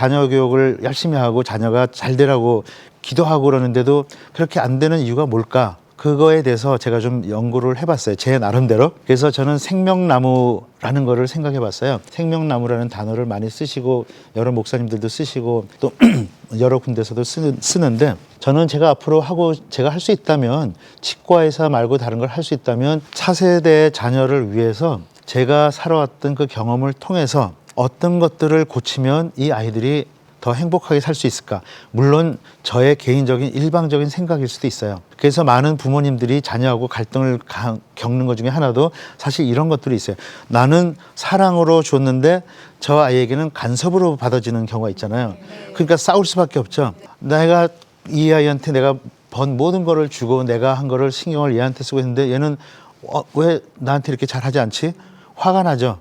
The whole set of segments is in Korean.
자녀 교육을 열심히 하고 자녀가 잘 되라고 기도하고 그러는데도 그렇게 안 되는 이유가 뭘까? 그거에 대해서 제가 좀 연구를 해봤어요. 제 나름대로. 그래서 저는 생명나무라는 거를 생각해 봤어요. 생명나무라는 단어를 많이 쓰시고 여러 목사님들도 쓰시고 또 여러 군데서도 쓰, 쓰는데 저는 제가 앞으로 하고 제가 할 수 있다면 치과의사 말고 다른 걸 할 수 있다면 차세대 자녀를 위해서 제가 살아왔던 그 경험을 통해서 어떤 것들을 고치면 이 아이들이 더 행복하게 살 수 있을까? 물론 저의 개인적인 일방적인 생각일 수도 있어요. 그래서 많은 부모님들이 자녀하고 갈등을 가- 겪는 것 중에 하나도 사실 이런 것들이 있어요. 나는 사랑으로 줬는데 저 아이에게는 간섭으로 받아지는 경우가 있잖아요. 그러니까 싸울 수밖에 없죠. 내가 이 아이한테 내가 번 모든 거를 주고 내가 한 거를 신경을 얘한테 쓰고 있는데 얘는 어, 왜 나한테 이렇게 잘하지 않지? 화가 나죠.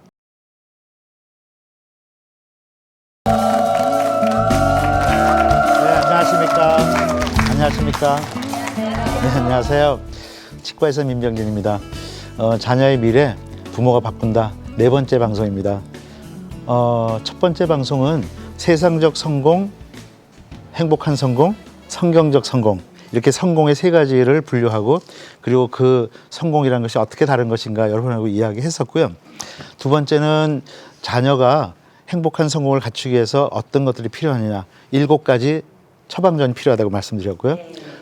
안녕하십니까. 네, 안녕하세요. 치과에서 민병진입니다. 어, 자녀의 미래, 부모가 바꾼다. 네 번째 방송입니다. 어, 첫 번째 방송은 세상적 성공, 행복한 성공, 성경적 성공. 이렇게 성공의 세 가지를 분류하고 그리고 그 성공이라는 것이 어떻게 다른 것인가 여러분하고 이야기했었고요. 두 번째는 자녀가 행복한 성공을 갖추기 위해서 어떤 것들이 필요하느냐 일곱 가지 처방전이 필요하다고 말씀드렸고요.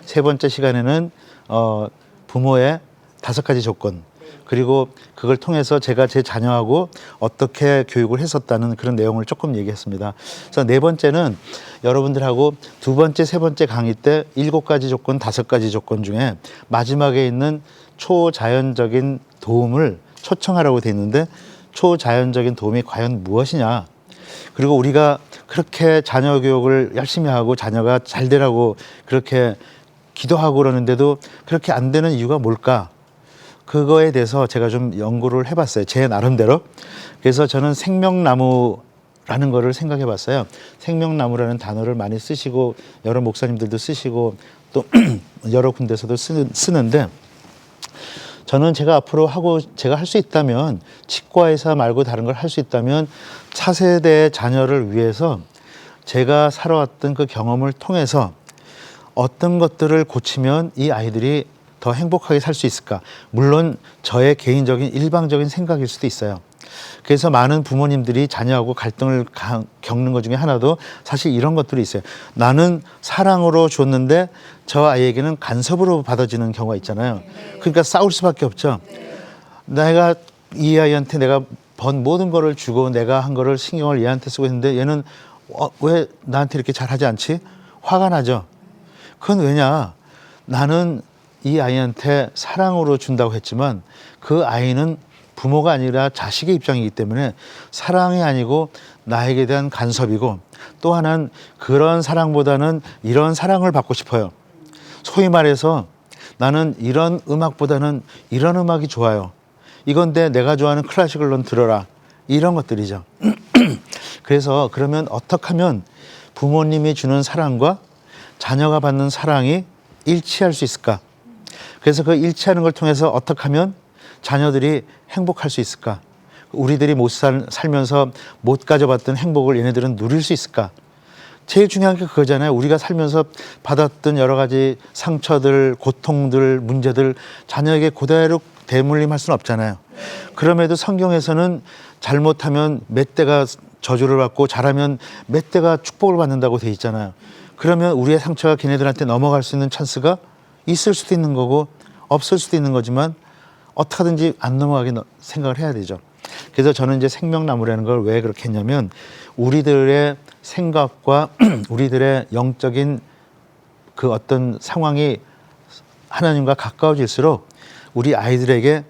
세 번째 시간에는 어, 부모의 다섯 가지 조건 그리고 그걸 통해서 제가 제 자녀하고 어떻게 교육을 했었다는 그런 내용을 조금 얘기했습니다. 그래서 네 번째는 여러분들하고 두 번째, 세 번째 강의 때 일곱 가지 조건, 다섯 가지 조건 중에 마지막에 있는 초자연적인 도움을 초청하라고 돼 있는데 초자연적인 도움이 과연 무엇이냐? 그리고 우리가 그렇게 자녀 교육을 열심히 하고 자녀가 잘 되라고 그렇게 기도하고 그러는데도 그렇게 안 되는 이유가 뭘까? 그거에 대해서 제가 좀 연구를 해봤어요. 제 나름대로. 그래서 저는 생명나무 라는 거를 생각해 봤어요. 생명나무라는 단어를 많이 쓰시고 여러 목사님들도 쓰시고 또 여러 군데서도 쓰는, 쓰는데 저는 제가 앞으로 하고 제가 할 수 있다면 치과의사 말고 다른 걸 할 수 있다면 차세대 자녀를 위해서 제가 살아왔던 그 경험을 통해서 어떤 것들을 고치면 이 아이들이 더 행복하게 살 수 있을까? 물론 저의 개인적인 일방적인 생각일 수도 있어요. 그래서 많은 부모님들이 자녀하고 갈등을 가- 겪는 것 중에 하나도 사실 이런 것들이 있어요. 나는 사랑으로 줬는데 저 아이에게는 간섭으로 받아지는 경우가 있잖아요. 그러니까 싸울 수밖에 없죠. 내가 이 아이한테 내가 번 모든 거를 주고 내가 한 거를 신경을 얘한테 쓰고 있는데 얘는 어, 왜 나한테 이렇게 잘하지 않지? 화가 나죠. 그건 왜냐? 나는 이 아이한테 사랑으로 준다고 했지만 그 아이는 부모가 아니라 자식의 입장이기 때문에 사랑이 아니고 나에게 대한 간섭이고 또 하나는 그런 사랑보다는 이런 사랑을 받고 싶어요. 소위 말해서 나는 이런 음악보다는 이런 음악이 좋아요. 이건데 내가 좋아하는 클래식을 넌 들어라. 이런 것들이죠. 그래서 그러면 어떻게 하면 부모님이 주는 사랑과 자녀가 받는 사랑이 일치할 수 있을까? 그래서 그 일치하는 걸 통해서 어떻게 하면 자녀들이 행복할 수 있을까? 우리들이 못 살, 살면서 못 가져봤던 행복을 얘네들은 누릴 수 있을까? 제일 중요한 게 그거잖아요. 우리가 살면서 받았던 여러 가지 상처들, 고통들, 문제들 자녀에게 그대로 대물림할 수는 없잖아요. 그럼에도 성경에서는 잘못하면 몇 대가 저주를 받고 잘하면 몇 대가 축복을 받는다고 돼 있잖아요. 그러면 우리의 상처가 걔네들한테 넘어갈 수 있는 찬스가 있을 수도 있는 거고 없을 수도 있는 거지만 어떻게든지 안 넘어가게 너- 생각을 해야 되죠. 그래서 저는 이제 생명나무라는 걸 왜 그렇게 했냐면 우리들의 생각과 우리들의 영적인 그 어떤 상황이 하나님과 가까워질수록 우리 아이들에게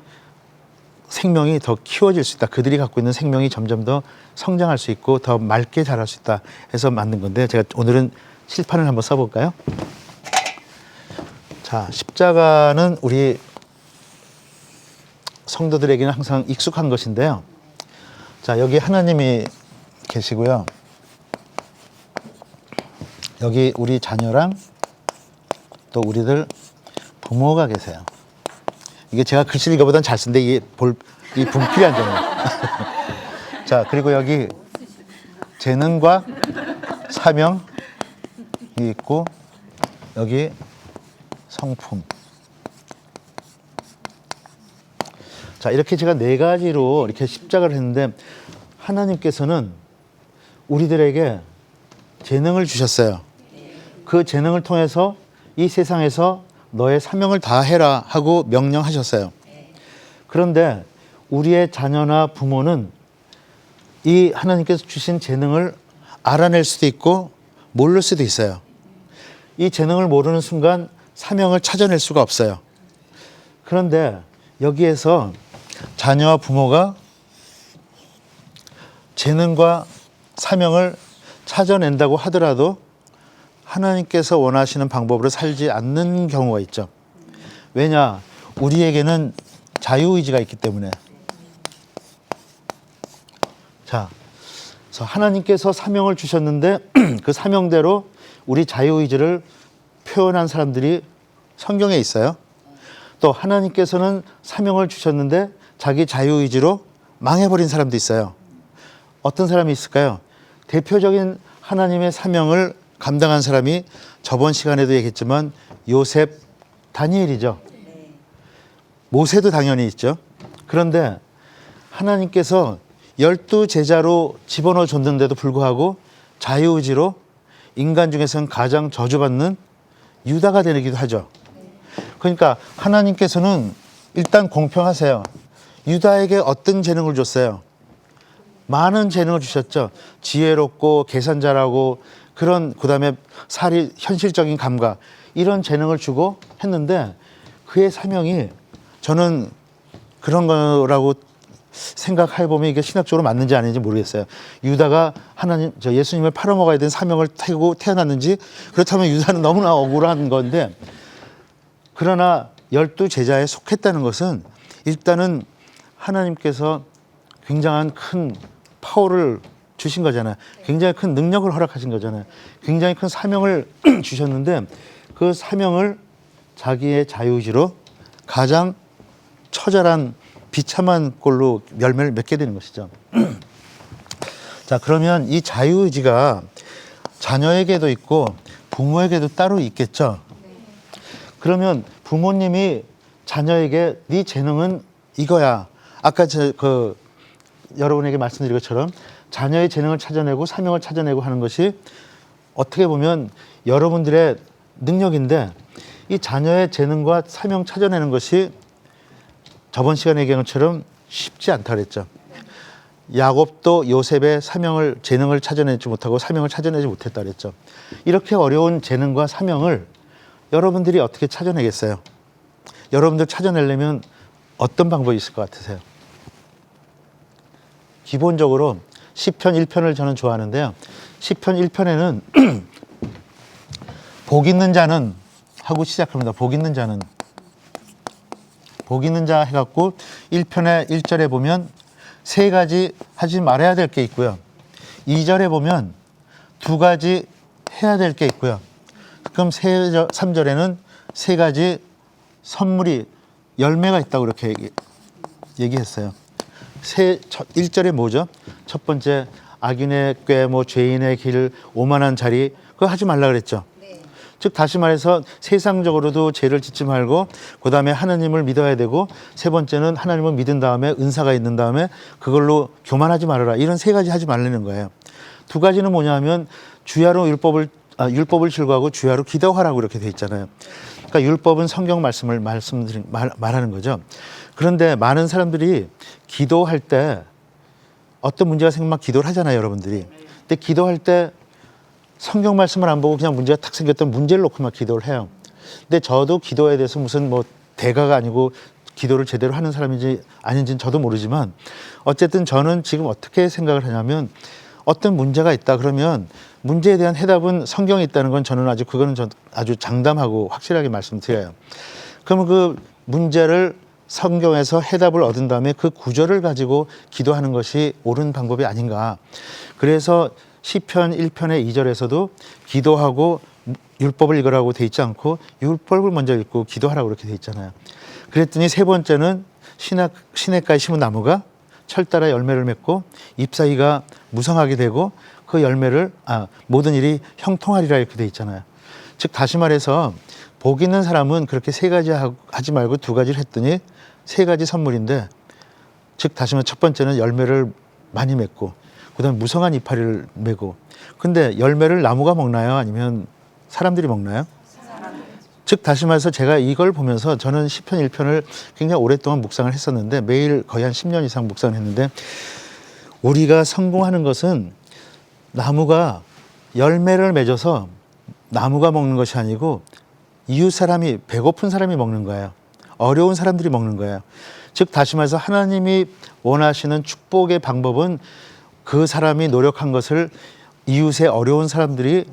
생명이 더 키워질 수 있다. 그들이 갖고 있는 생명이 점점 더 성장할 수 있고 더 맑게 자랄 수 있다 해서 만든 건데 제가 오늘은 칠판을 한번 써볼까요? 자, 십자가는 우리 성도들에게는 항상 익숙한 것인데요. 자, 여기 하나님이 계시고요. 여기 우리 자녀랑 또 우리들 부모가 계세요. 이게 제가 글씨 읽어보단 잘 쓴데 이게 볼, 이 분필이 안 되네요. 자, 그리고 여기 재능과 사명이 있고 여기 성품. 자, 이렇게 제가 네 가지로 이렇게 십자가를 했는데 하나님께서는 우리들에게 재능을 주셨어요. 그 재능을 통해서 이 세상에서 너의 사명을 다 해라 하고 명령하셨어요. 그런데 우리의 자녀나 부모는 이 하나님께서 주신 재능을 알아낼 수도 있고 모를 수도 있어요. 이 재능을 모르는 순간 사명을 찾아낼 수가 없어요. 그런데 여기에서 자녀와 부모가 재능과 사명을 찾아낸다고 하더라도 하나님께서 원하시는 방법으로 살지 않는 경우가 있죠. 왜냐? 우리에게는 자유의지가 있기 때문에. 자, 하나님께서 사명을 주셨는데 그 사명대로 우리 자유의지를 표현한 사람들이 성경에 있어요. 또 하나님께서는 사명을 주셨는데 자기 자유의지로 망해버린 사람도 있어요. 어떤 사람이 있을까요? 대표적인 하나님의 사명을 감당한 사람이 저번 시간에도 얘기했지만 요셉, 다니엘이죠. 모세도 당연히 있죠. 그런데 하나님께서 열두 제자로 집어넣어 줬는데도 불구하고 자유의지로 인간 중에서는 가장 저주받는 유다가 되기도 하죠. 그러니까 하나님께서는 일단 공평하세요. 유다에게 어떤 재능을 줬어요? 많은 재능을 주셨죠. 지혜롭고 계산 잘하고 그런 그다음에 살이 현실적인 감각 이런 재능을 주고 했는데 그의 사명이 저는 그런 거라고 생각해 보면 이게 신학적으로 맞는지 아닌지 모르겠어요. 유다가 하나님 저 예수님을 팔아먹어야 되는 사명을 타고 태어났는지 그렇다면 유다는 너무나 억울한 건데 그러나 열두 제자에 속했다는 것은 일단은 하나님께서 굉장한 큰 파워를 주신 거잖아요. 굉장히 큰 능력을 허락하신 거잖아요. 굉장히 큰 사명을 주셨는데 그 사명을 자기의 자유의지로 가장 처절한 비참한 꼴로 열매를 맺게 되는 것이죠. 자, 그러면 이 자유의지가 자녀에게도 있고 부모에게도 따로 있겠죠. 그러면 부모님이 자녀에게 네 재능은 이거야. 아까 저 그 여러분에게 말씀드린 것처럼 자녀의 재능을 찾아내고 사명을 찾아내고 하는 것이 어떻게 보면 여러분들의 능력인데 이 자녀의 재능과 사명 찾아내는 것이 저번 시간에 얘기한 것처럼 쉽지 않다 그랬죠. 야곱도 요셉의 사명을 재능을 찾아내지 못하고 사명을 찾아내지 못했다 그랬죠. 이렇게 어려운 재능과 사명을 여러분들이 어떻게 찾아내겠어요? 여러분들 찾아내려면 어떤 방법이 있을 것 같으세요? 기본적으로 시편 1편을 저는 좋아하는데요. 시편 1편에는 복 있는 자는 하고 시작합니다. 복 있는 자는 복 있는 자 해갖고 1편의 1절에 보면 세 가지 하지 말아야 될 게 있고요. 2절에 보면 두 가지 해야 될 게 있고요. 그럼 3절에는 세 가지 선물이 열매가 있다고 그렇게 얘기, 얘기 했어요. 세, 첫, 1절에 뭐죠? 첫 번째, 악인의 꾀, 뭐 죄인의 길, 오만한 자리, 그거 하지 말라 그랬죠. 즉 다시 말해서 세상적으로도 죄를 짓지 말고 그다음에 하나님을 믿어야 되고 세 번째는 하나님을 믿은 다음에 은사가 있는 다음에 그걸로 교만하지 말아라 이런 세 가지 하지 말라는 거예요. 두 가지는 뭐냐면 주야로 율법을 아, 율법을 즐거하고 주야로 기도하라고 이렇게 돼 있잖아요. 그러니까 율법은 성경 말씀을 말씀드린 말, 말하는 거죠. 그런데 많은 사람들이 기도할 때 어떤 문제가 생기면 기도를 하잖아요, 여러분들이. 근데 기도할 때 성경 말씀을 안 보고 그냥 문제가 탁 생겼던 문제를 놓고 막 기도를 해요. 근데 저도 기도에 대해서 무슨 뭐 대가가 아니고 기도를 제대로 하는 사람인지 아닌지는 저도 모르지만 어쨌든 저는 지금 어떻게 생각을 하냐면 어떤 문제가 있다 그러면 문제에 대한 해답은 성경에 있다는 건 저는 아주 그거는 저 아주 장담하고 확실하게 말씀드려요. 그러면 그 문제를 성경에서 해답을 얻은 다음에 그 구절을 가지고 기도하는 것이 옳은 방법이 아닌가. 그래서 시편 1편의 2절에서도 기도하고 율법을 읽으라고 돼 있지 않고 율법을 먼저 읽고 기도하라고 그렇게 돼 있잖아요. 그랬더니 세 번째는 시냇, 시냇가에 심은 나무가 철 따라 열매를 맺고 잎사귀가 무성하게 되고 그 열매를 아 모든 일이 형통하리라 이렇게 돼 있잖아요. 즉 다시 말해서 복 있는 사람은 그렇게 세 가지 하- 하지 말고 두 가지를 했더니 세 가지 선물인데 즉 다시 말해 첫 번째는 열매를 많이 맺고 그다음에 무성한 이파리를 메고 근데 열매를 나무가 먹나요 아니면 사람들이 먹나요? 즉 다시 말해서 제가 이걸 보면서 저는 시편 1편을 굉장히 오랫동안 묵상을 했었는데 매일 거의 한 10년 이상 묵상을 했는데 우리가 성공하는 것은 나무가 열매를 맺어서 나무가 먹는 것이 아니고 이웃 사람이 배고픈 사람이 먹는 거예요. 어려운 사람들이 먹는 거예요. 즉 다시 말해서 하나님이 원하시는 축복의 방법은 그 사람이 노력한 것을 이웃의 어려운 사람들이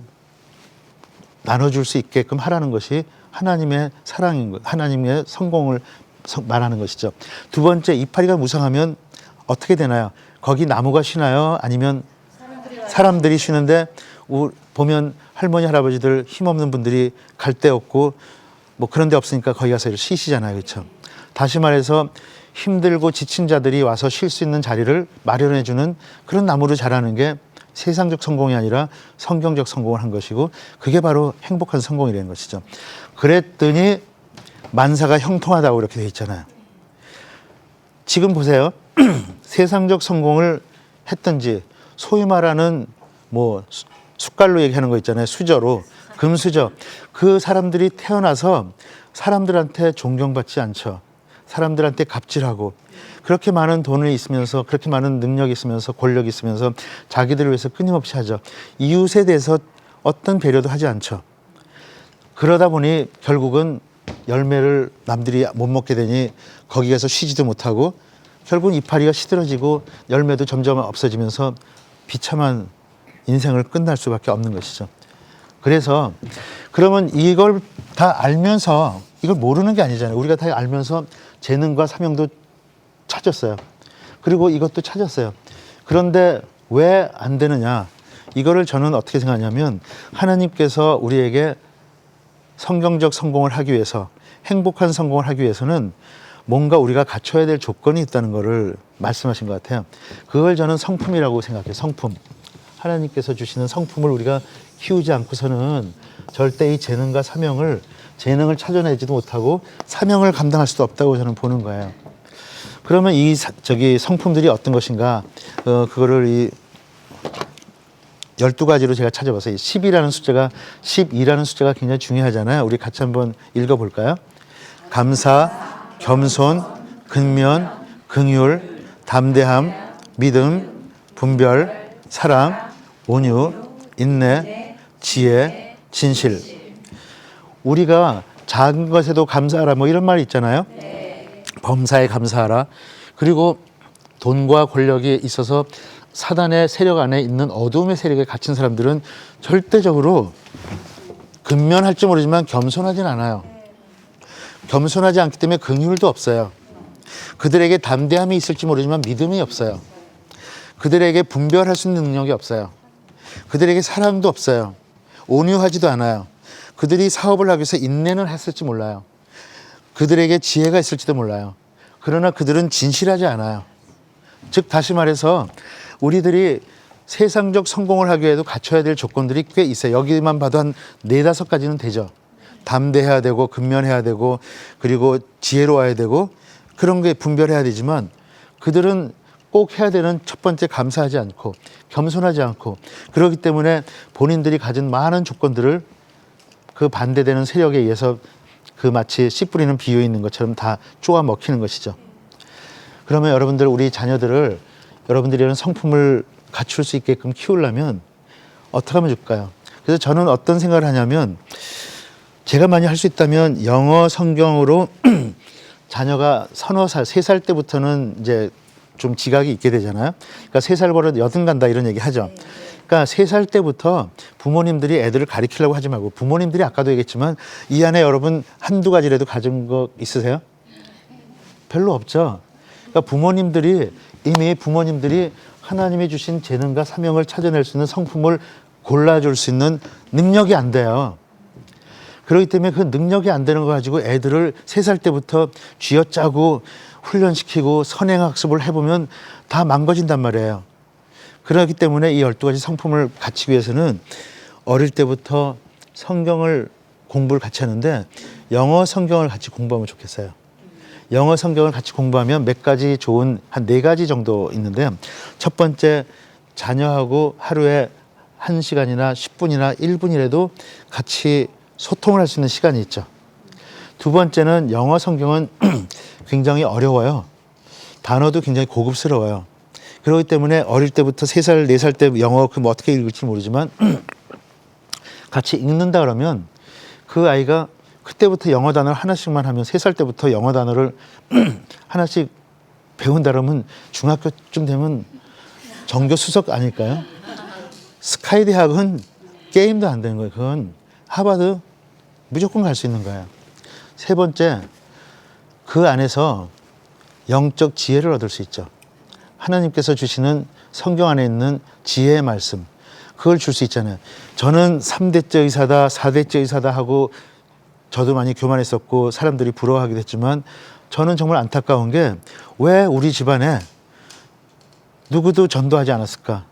나눠줄 수 있게끔 하라는 것이 하나님의 사랑인 것, 하나님의 성공을 성- 말하는 것이죠. 두 번째 이파리가 무성하면 어떻게 되나요? 거기 나무가 쉬나요? 아니면 사람들이 쉬는데 우- 보면 할머니 할아버지들 힘없는 분들이 갈 데 없고 뭐 그런 데 없으니까 거기 가서 쉬시잖아요. 그렇죠? 다시 말해서 힘들고 지친 자들이 와서 쉴 수 있는 자리를 마련해 주는 그런 나무를 자라는 게 세상적 성공이 아니라 성경적 성공을 한 것이고 그게 바로 행복한 성공이라는 것이죠. 그랬더니 만사가 형통하다고 이렇게 돼 있잖아요. 지금 보세요. 세상적 성공을 했든지 소위 말하는 뭐 수- 숟갈로 얘기하는 거 있잖아요. 수저로 금수저 그 사람들이 태어나서 사람들한테 존경받지 않죠. 사람들한테 갑질하고 그렇게 많은 돈을 있으면서 그렇게 많은 능력이 있으면서 권력이 있으면서 자기들을 위해서 끊임없이 하죠. 이웃에 대해서 어떤 배려도 하지 않죠. 그러다 보니 결국은 열매를 남들이 못 먹게 되니 거기 가서 쉬지도 못하고 결국은 이파리가 시들어지고 열매도 점점 없어지면서 비참한 인생을 끝날 수밖에 없는 것이죠. 그래서 그러면 이걸 다 알면서 이걸 모르는 게 아니잖아요. 우리가 다 알면서 재능과 사명도 찾았어요. 그리고 이것도 찾았어요. 그런데 왜 안 되느냐? 이거를 저는 어떻게 생각하냐면 하나님께서 우리에게 성경적 성공을 하기 위해서 행복한 성공을 하기 위해서는 뭔가 우리가 갖춰야 될 조건이 있다는 것을 말씀하신 것 같아요. 그걸 저는 성품이라고 생각해요. 성품. 하나님께서 주시는 성품을 우리가 키우지 않고서는 절대 이 재능과 사명을 재능을 찾아내지도 못하고 사명을 감당할 수도 없다고 저는 보는 거예요. 그러면 이 사- 저기 성품들이 어떤 것인가? 어 그거를 이 12가지로 제가 찾아봤어요. 10이라는 숫자가 12라는 숫자가 굉장히 중요하잖아요. 우리 같이 한번 읽어 볼까요? 감사, 겸손, 근면, 긍휼, 담대함, 믿음, 분별, 사랑, 온유, 인내, 지혜, 진실. 우리가 작은 것에도 감사하라 뭐 이런 말이 있잖아요. 범사에 감사하라. 그리고 돈과 권력이 있어서 사단의 세력 안에 있는 어둠의 세력에 갇힌 사람들은 절대적으로 근면할지 모르지만 겸손하진 않아요. 겸손하지 않기 때문에 긍휼도 없어요. 그들에게 담대함이 있을지 모르지만 믿음이 없어요. 그들에게 분별할 수 있는 능력이 없어요. 그들에게 사랑도 없어요. 온유하지도 않아요. 그들이 사업을 하기 위해서 인내는 했을지 몰라요. 그들에게 지혜가 있을지도 몰라요. 그러나 그들은 진실하지 않아요. 즉 다시 말해서 우리들이 세상적 성공을 하기 위해도 갖춰야 될 조건들이 꽤 있어요. 여기만 봐도 한 네다섯 가지는 되죠. 담대해야 되고 근면해야 되고 그리고 지혜로워야 되고 그런 게 분별해야 되지만 그들은 꼭 해야 되는 첫 번째 감사하지 않고 겸손하지 않고 그렇기 때문에 본인들이 가진 많은 조건들을 그 반대되는 세력에 의해서 그 마치 씨 뿌리는 비유 있는 것처럼 다 쪼아 먹히는 것이죠. 그러면 여러분들 우리 자녀들을 여러분들이 이런 성품을 갖출 수 있게끔 키우려면 어떻게 하면 좋을까요? 그래서 저는 어떤 생각을 하냐면 제가 많이 할 수 있다면 영어 성경으로 자녀가 서너 살, 세 살 때부터는 이제 좀 지각이 있게 되잖아요. 그러니까 세 살 버릇 여든 간다 이런 얘기 하죠. 그러니까 세 살 때부터 부모님들이 애들을 가리키려고 하지 말고 부모님들이 아까도 얘기했지만 이 안에 여러분 한두 가지라도 가진 거 있으세요? 별로 없죠. 그러니까 부모님들이 이미 부모님들이 하나님이 주신 재능과 사명을 찾아낼 수 있는 성품을 골라줄 수 있는 능력이 안 돼요. 그렇기 때문에 그 능력이 안 되는 거 가지고 애들을 세 살 때부터 쥐어짜고 훈련시키고 선행학습을 해보면 다 망가진단 말이에요. 그렇기 때문에 이 12가지 성품을 갖추기 위해서는 어릴 때부터 성경을 공부를 같이 하는데 영어 성경을 같이 공부하면 좋겠어요. 영어 성경을 같이 공부하면 몇 가지 좋은 한 네 가지 정도 있는데 첫 번째 자녀하고 하루에 한 시간이나 10분이나 1분이라도 같이 소통을 할 수 있는 시간이 있죠. 두 번째는 영어 성경은 굉장히 어려워요. 단어도 굉장히 고급스러워요. 그렇기 때문에 어릴 때부터 세 살, 네 살 때 영어 그뭐 어떻게 읽을지 모르지만 같이 읽는다 그러면 그 아이가 그때부터 영어 단어를 하나씩만 하면 세 살 때부터 영어 단어를 하나씩 배운다 그러면 중학교쯤 되면 정교 수석 아닐까요? 스카이 대학은 게임도 안 되는 거예요. 그건 하버드 무조건 갈 수 있는 거예요. 세 번째, 그 안에서 영적 지혜를 얻을 수 있죠. 하나님께서 주시는 성경 안에 있는 지혜의 말씀, 그걸 줄 수 있잖아요. 저는 3대째 의사다, 4대째 의사다 하고 저도 많이 교만했었고 사람들이 부러워하기도 했지만 저는 정말 안타까운 게 왜 우리 집안에 누구도 전도하지 않았을까?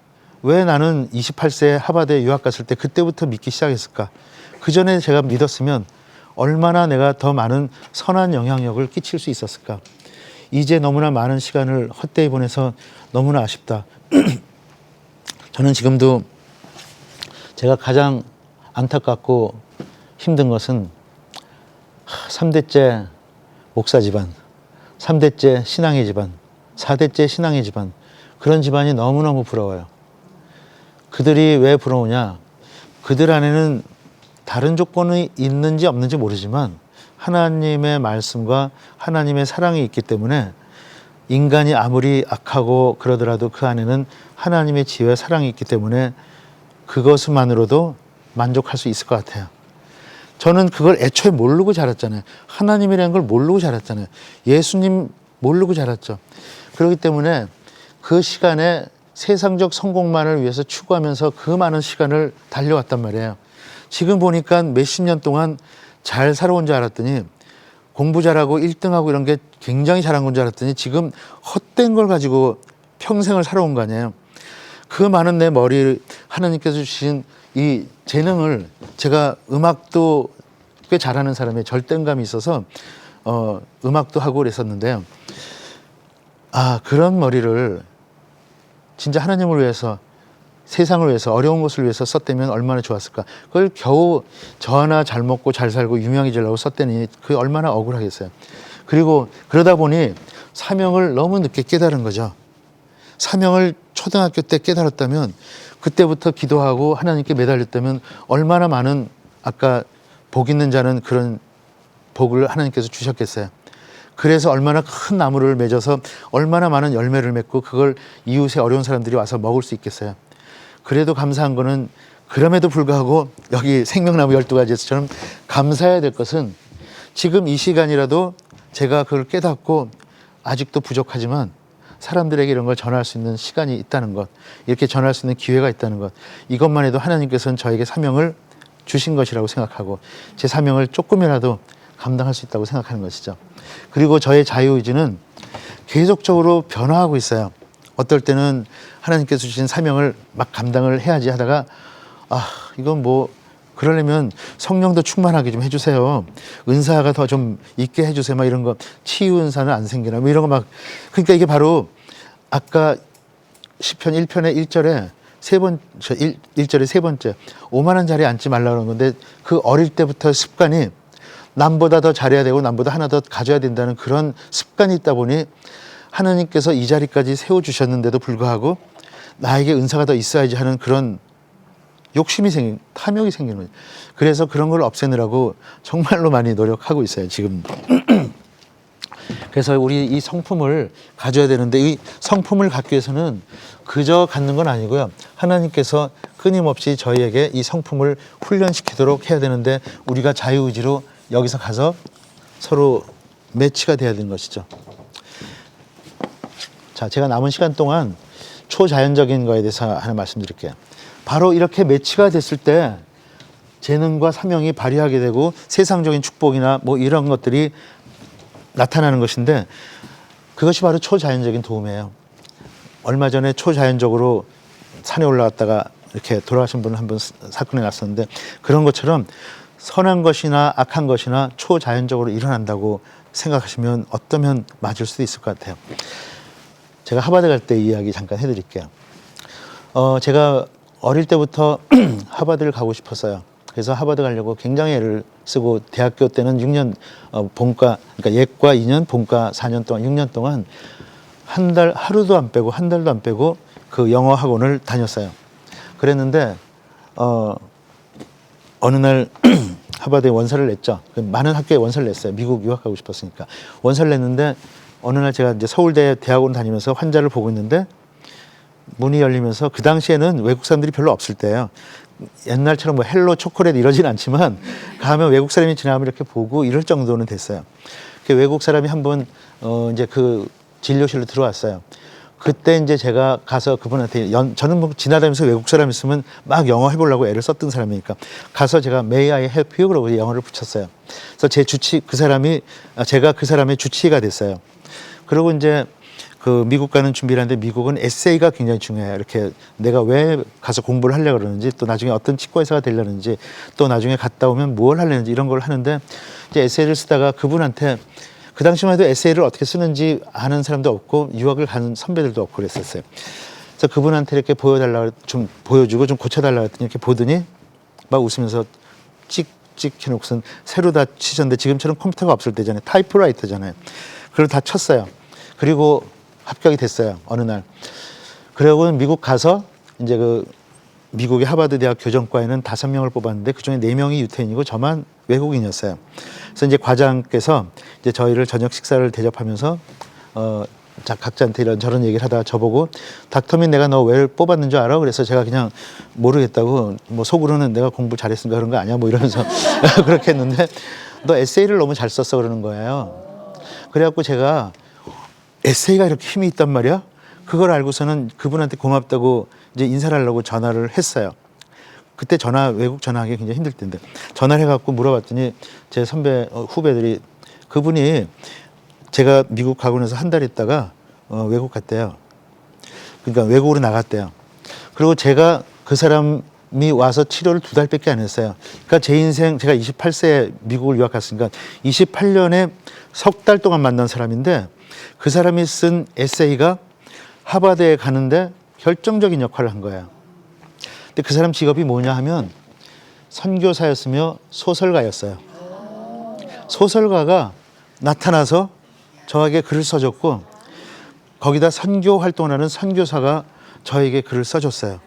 왜 나는 28세에 하버드에 유학 갔을 때 그때부터 믿기 시작했을까? 그 전에 제가 믿었으면 얼마나 내가 더 많은 선한 영향력을 끼칠 수 있었을까? 이제 너무나 많은 시간을 헛되이 보내서 너무나 아쉽다. 저는 지금도 제가 가장 안타깝고 힘든 것은 3대째 목사 집안, 3대째 신앙의 집안, 4대째 신앙의 집안, 그런 집안이 너무너무 부러워요. 그들이 왜 부러우냐? 그들 안에는 다른 조건이 있는지 없는지 모르지만 하나님의 말씀과 하나님의 사랑이 있기 때문에 인간이 아무리 악하고 그러더라도 그 안에는 하나님의 지혜와 사랑이 있기 때문에 그것만으로도 만족할 수 있을 것 같아요. 저는 그걸 애초에 모르고 자랐잖아요. 하나님이라는 걸 모르고 자랐잖아요. 예수님 모르고 자랐죠. 그렇기 때문에 그 시간에 세상적 성공만을 위해서 추구하면서 그 많은 시간을 달려왔단 말이에요. 지금 보니까 몇십 년 동안 잘 살아온 줄 알았더니 공부 잘하고 1등하고 이런 게 굉장히 잘한 건 줄 알았더니 지금 헛된 걸 가지고 평생을 살아온 거 아니에요. 그 많은 내 머리 하나님께서 주신 이 재능을 제가 음악도 꽤 잘하는 사람의 절대감이 있어서 어 음악도 하고 그랬었는데요. 아 그런 머리를 진짜 하나님을 위해서 세상을 위해서 어려운 것을 위해서 썼다면 얼마나 좋았을까. 그걸 겨우 저 하나 잘 먹고 잘 살고 유명해지려고 썼다니 그게 얼마나 억울하겠어요. 그리고 그러다 보니 사명을 너무 늦게 깨달은 거죠. 사명을 초등학교 때 깨달았다면 그때부터 기도하고 하나님께 매달렸다면 얼마나 많은 아까 복 있는 자는 그런 복을 하나님께서 주셨겠어요. 그래서 얼마나 큰 나무를 맺어서 얼마나 많은 열매를 맺고 그걸 이웃의 어려운 사람들이 와서 먹을 수 있겠어요. 그래도 감사한 거는 그럼에도 불구하고 여기 생명나무 12가지에서처럼 감사해야 될 것은 지금 이 시간이라도 제가 그걸 깨닫고 아직도 부족하지만 사람들에게 이런 걸 전할 수 있는 시간이 있다는 것, 이렇게 전할 수 있는 기회가 있다는 것, 이것만 해도 하나님께서는 저에게 사명을 주신 것이라고 생각하고 제 사명을 조금이라도 감당할 수 있다고 생각하는 것이죠. 그리고 저의 자유의지는 계속적으로 변화하고 있어요. 어떨 때는 하나님께서 주신 사명을 막 감당을 해야지 하다가 아, 이건 뭐 그러려면 성령도 충만하게 좀 해주세요. 은사가 더 좀 있게 해주세요. 막 이런 거 치유 은사는 안 생기나 뭐 이런 거 막 그러니까 이게 바로 아까 시편 1편의 1절에 세 번째 1, 1절의 세 번째 오만한 자리에 앉지 말라 그런 건데 그 어릴 때부터 습관이 남보다 더 잘해야 되고 남보다 하나 더 가져야 된다는 그런 습관이 있다 보니 하나님께서 이 자리까지 세워 주셨는데도 불구하고 나에게 은사가 더 있어야지 하는 그런 욕심이 생긴 탐욕이 생기는 거예요. 그래서 그런 걸 없애느라고 정말로 많이 노력하고 있어요. 지금. 그래서 우리 이 성품을 가져야 되는데 이 성품을 갖기 위해서는 그저 갖는 건 아니고요. 하나님께서 끊임없이 저희에게 이 성품을 훈련시키도록 해야 되는데 우리가 자유의지로 여기서 가서 서로 매치가 돼야 되는 것이죠. 자, 제가 남은 시간 동안 초자연적인 거에 대해서 하나 말씀드릴게요. 바로 이렇게 매치가 됐을 때 재능과 사명이 발휘하게 되고 세상적인 축복이나 뭐 이런 것들이 나타나는 것인데 그것이 바로 초자연적인 도움이에요. 얼마 전에 초자연적으로 산에 올라갔다가 이렇게 돌아가신 분 한 분 사건이 났었는데 그런 것처럼 선한 것이나 악한 것이나 초자연적으로 일어난다고 생각하시면 어떠면 맞을 수도 있을 것 같아요. 제가 하버드 갈 때 이야기 잠깐 해드릴게요. 어, 제가 어릴 때부터 하버드를 가고 싶었어요. 그래서 하버드 가려고 굉장히 애를 쓰고 대학교 때는 6년 어, 본과 그러니까 예과 2년 본과 4년 동안 6년 동안 한 달 하루도 안 빼고 한 달도 안 빼고 그 영어 학원을 다녔어요. 그랬는데 어 어느 날 하버드에 원서를 냈죠. 그 많은 학교에 원서를 냈어요. 미국 유학 가고 싶었으니까 원서를 냈는데 어느 날 제가 이제 서울대 대학원 다니면서 환자를 보고 있는데 문이 열리면서 그 당시에는 외국 사람들이 별로 없을 때예요. 옛날처럼 뭐 헬로 초콜릿 이러진 않지만 가면 외국 사람이 지나가면 이렇게 보고 이럴 정도는 됐어요. 그 외국 사람이 한번 어 이제 그 진료실로 들어왔어요. 그때 이제 제가 가서 그분한테 연, 저는 뭐 지나다니면서 외국 사람 있으면 막 영어 해보려고 애를 썼던 사람이니까 가서 제가 May I help you 그러고 영어를 붙였어요. 그래서 제 주치 그 사람이 아, 제가 그 사람의 주치의가 됐어요. 그리고 이제 그 미국 가는 준비를 하는데 미국은 에세이가 굉장히 중요해요. 이렇게 내가 왜 가서 공부를 하려고 그러는지 또 나중에 어떤 치과 의사가 되려는지 또 나중에 갔다 오면 뭘 하려는지 이런 걸 하는데 이제 에세이를 쓰다가 그분한테 그 당시만 해도 에세이를 어떻게 쓰는지 아는 사람도 없고 유학을 가는 선배들도 없고 그랬었어요. 그래서 그분한테 이렇게 보여달라 좀 보여주고 좀 고쳐달라 했더니 이렇게 보더니 막 웃으면서 찍찍 해놓고선 새로 다 치셨는데 지금처럼 컴퓨터가 없을 때잖아요. 타이프라이터잖아요. 그걸 다 쳤어요. 그리고 합격이 됐어요. 어느 날. 그러고 미국 가서 이제 그 미국의 하버드 대학 교정과에는 다섯 명을 뽑았는데 그 중에 네 명이 유태인이고 저만 외국인이었어요. 그래서 이제 과장께서 이제 저희를 저녁 식사를 대접하면서 어, 자, 각자한테 이런 저런 얘기를 하다가 저보고 닥터민 내가 너 왜 뽑았는 줄 알아? 그래서 제가 그냥 모르겠다고 뭐 속으로는 내가 공부 잘했으니까 그런 거 아니야? 뭐 이러면서 그렇게 했는데 너 에세이를 너무 잘 썼어 그러는 거예요. 그래갖고 제가 에세이가 이렇게 힘이 있단 말이야? 그걸 알고서는 그분한테 고맙다고 이제 인사를 하려고 전화를 했어요. 그때 전화 외국 전화하기 굉장히 힘들 텐데 전화를 해갖고 물어봤더니 제 선배 어, 후배들이 그분이 제가 미국 가고 나서 한 달 있다가 어, 외국 갔대요. 그러니까 외국으로 나갔대요. 그리고 제가 그 사람 이 와서 치료를 두 달밖에 안 했어요. 그러니까 제 인생 제가 28세에 미국을 유학 갔으니까 28년에 석 달 동안 만난 사람인데 그 사람이 쓴 에세이가 하버드에 가는데 결정적인 역할을 한 거예요. 근데 그 사람 직업이 뭐냐 하면 선교사였으며 소설가였어요. 소설가가 나타나서 저에게 글을 써줬고 거기다 선교 활동을 하는 선교사가 저에게 글을 써줬어요.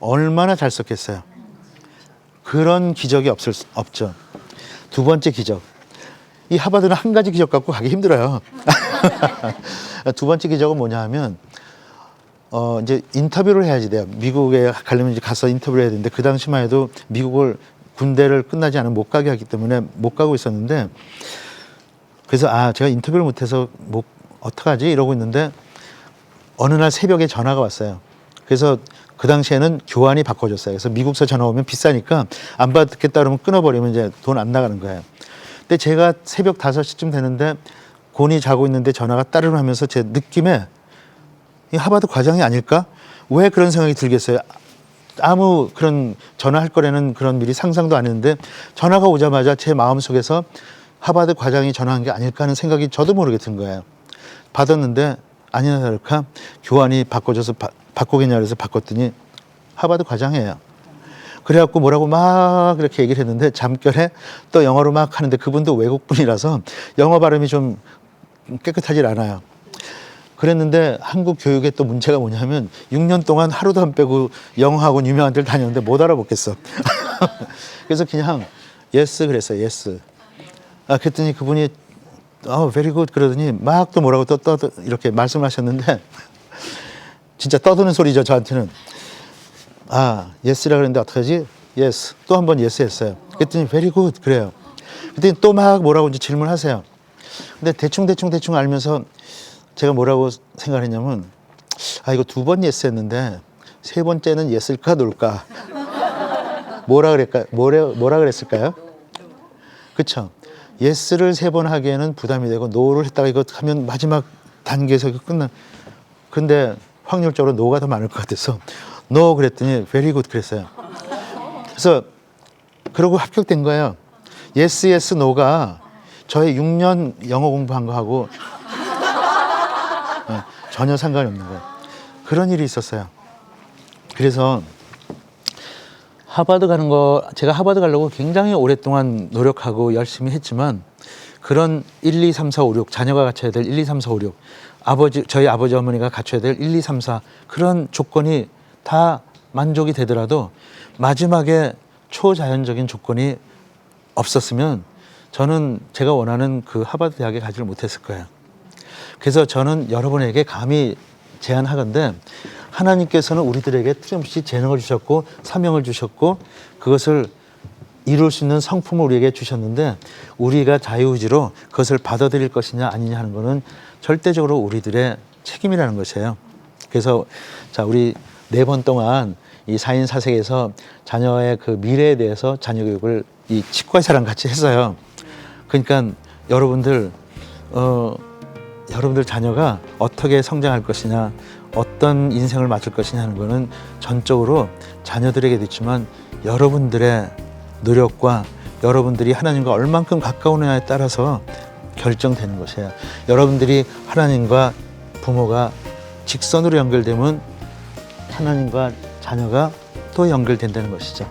얼마나 잘 썼겠어요. 그런 기적이 없을 수- 없죠. 두 번째 기적. 이 하버드는 한 가지 기적 갖고 가기 힘들어요. 두 번째 기적은 뭐냐 하면 어 이제 인터뷰를 해야지 돼요. 미국에 가려면 이제 가서 인터뷰를 해야 되는데 그 당시만 해도 미국을 군대를 끝나지 않으면 못 가게 하기 때문에 못 가고 있었는데 그래서 아 제가 인터뷰를 못해서 뭐 어떡하지 이러고 있는데 어느 날 새벽에 전화가 왔어요. 그래서 그 당시에는 교환이 바꿔줬어요. 그래서 미국서 전화 오면 비싸니까 안 받겠다 그러면 끊어버리면 이제 돈 안 나가는 거예요. 근데 제가 새벽 5시쯤 되는데 곤이 자고 있는데 전화가 따르르 하면서 제 느낌에 이 하버드 과장이 아닐까? 왜 그런 생각이 들겠어요? 아무 그런 전화할 거라는 그런 미리 상상도 안 했는데 전화가 오자마자 제 마음속에서 하버드 과장이 전화한 게 아닐까 하는 생각이 저도 모르게 든 거예요. 받았는데 아니나 다를까 교환이 바꿔줘서 바, 바꾸겠냐 그래서 바꿨더니 하버드 과장이에요. 그래갖고 뭐라고 막 이렇게 얘기를 했는데 잠결에 또 영어로 막 하는데 그분도 외국 분이라서 영어 발음이 좀 깨끗하질 않아요. 그랬는데 한국 교육에 또 문제가 뭐냐면 6년 동안 하루도 안 빼고 영어학원 유명한 데를 다녔는데 못 알아먹겠어. 그래서 그냥 예스 그랬어요. 예스. 아 그랬더니 그분이 어 very good 그러더니 막 또 뭐라고 또떠 이렇게 말씀하셨는데 진짜 떠드는 소리죠 저한테는. 아 예스라 그랬는데 어떡하지? 예스. 또 한 번 예스 했어요. 그랬더니 very good 그래요. 그랬더니 또 막 뭐라고 이제 질문하세요. 근데 대충 대충 대충 알면서 제가 뭐라고 생각했냐면 아 이거 두 번 예스 했는데 세 번째는 예스일까 놀까 뭐라 그랬까 뭐라 뭐라 그랬을까요? 그쵸 예스를 세 번 하기에는 부담이 되고 노를 했다가 이거 하면 마지막 단계에서 끝나 근데 확률적으로 노가 더 많을 것 같아서 no 그랬더니 very good 그랬어요. 그래서 그러고 합격된 거예요. yes, yes, no가 저의 6년 영어 공부한 거하고 어, 전혀 상관이 없는 거예요. 그런 일이 있었어요. 그래서 하버드 가는 거 제가 하버드 가려고 굉장히 오랫동안 노력하고 열심히 했지만 그런 1, 2, 3, 4, 5, 6 자녀가 갖춰야 될 1, 2, 3, 4, 5, 6 아버지 저희 아버지 어머니가 갖춰야 될 1, 2, 3, 4 그런 조건이 다 만족이 되더라도 마지막에 초자연적인 조건이 없었으면 저는 제가 원하는 그 하버드 대학에 가지를 못했을 거예요. 그래서 저는 여러분에게 감히 제안하건데 하나님께서는 우리들에게 틀림없이 재능을 주셨고 사명을 주셨고 그것을 이룰 수 있는 성품을 우리에게 주셨는데 우리가 자유의지로 그것을 받아들일 것이냐 아니냐 하는 것은 절대적으로 우리들의 책임이라는 것이에요. 그래서 자 우리 네 번 동안 이 사인 사색에서 자녀의 그 미래에 대해서 자녀 교육을 이 치과의사랑 같이 했어요. 그러니까 여러분들 어 여러분들 자녀가 어떻게 성장할 것이냐, 어떤 인생을 맞을 것이냐 하는 거는 전적으로 자녀들에게도 있지만 여러분들의 노력과 여러분들이 하나님과 얼만큼 가까우느냐에 따라서 결정되는 것이에요. 여러분들이 하나님과 부모가 직선으로 연결되면 하나님과 자녀가 또 연결된다는 것이죠.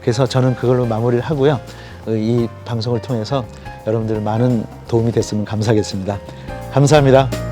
그래서 저는 그걸로 마무리를 하고요. 어, 이 방송을 통해서 여러분들 많은 도움이 됐으면 감사하겠습니다. 감사합니다.